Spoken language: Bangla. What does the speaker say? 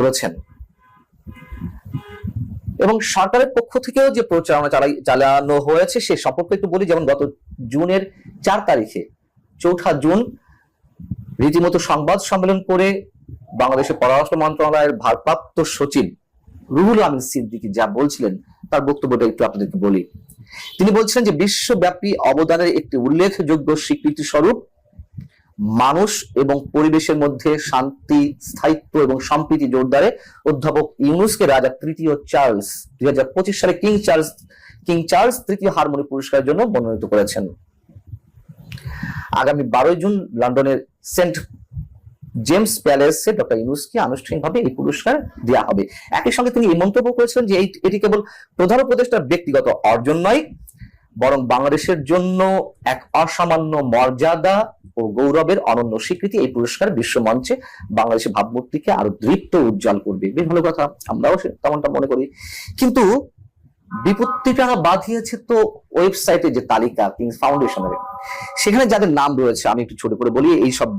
করেছেন। এবং সরকারের পক্ষ থেকেও যে প্রচারণা চালানো হয়েছে, সে সম্পর্কে একটু বলি, যেমন গত জুনের চার তারিখে, চৌঠা জুন, রীতিমতো সংবাদ সম্মেলন করে বাংলাদেশের পররাষ্ট্র মন্ত্রণালয়ের ভারপ্রাপ্ত সচিব রুহুল আমিন সিদ্দিকী যা বলছিলেন, তার বক্তব্যটা একটু আপনাদেরকে বলি। তিনি বলছিলেন যে, বিশ্বব্যাপী অবদানের একটি উল্লেখযোগ্য স্বীকৃতি স্বরূপ মানুষ এবং পরিবেশের মধ্যে শান্তি, স্থায়িত্ব এবং সম্প্রীতি জোরদারে অধ্যাপক ইউনুসকে রাজা তৃতীয় চার্লস দুই হাজার পঁচিশ সালে কিং চার্লস কিং চার্লস তৃতীয় হারমোনি পুরস্কারের জন্য মনোনীত করেছেন। আগামী বারোই জুন লন্ডনের সেন্ট জেমস প্যালেসে ডক্টর ইউনুসকে আনুষ্ঠানিকভাবে এই পুরস্কার দেওয়া হবে। একই সঙ্গে তিনি এই মন্তব্য করেছিলেন যে এটি কেবল প্রধান উপদেষ্টার ব্যক্তিগত অর্জন নয়, বরং বাংলাদেশের জন্য এক অসামান্য মর্যাদা ও গৌরবের অনন্য স্বীকৃতি এই পুরস্কার বিশ্ব মঞ্চে বাংলাদেশের ভাবমূর্তিকে আরও দৃপ্ত উজ্জ্বল করবে। বেশ ভালো কথা, আমরাও তেমনটা মনে করি। কিন্তু বিপত্তিটা বাঁধিয়েছে তো ওয়েবসাইটে যে তালিকা কিংস ফাউন্ডেশনের সেখানে যাদের নাম রয়েছে, আমি একটু ছোট করে বলি, এই সব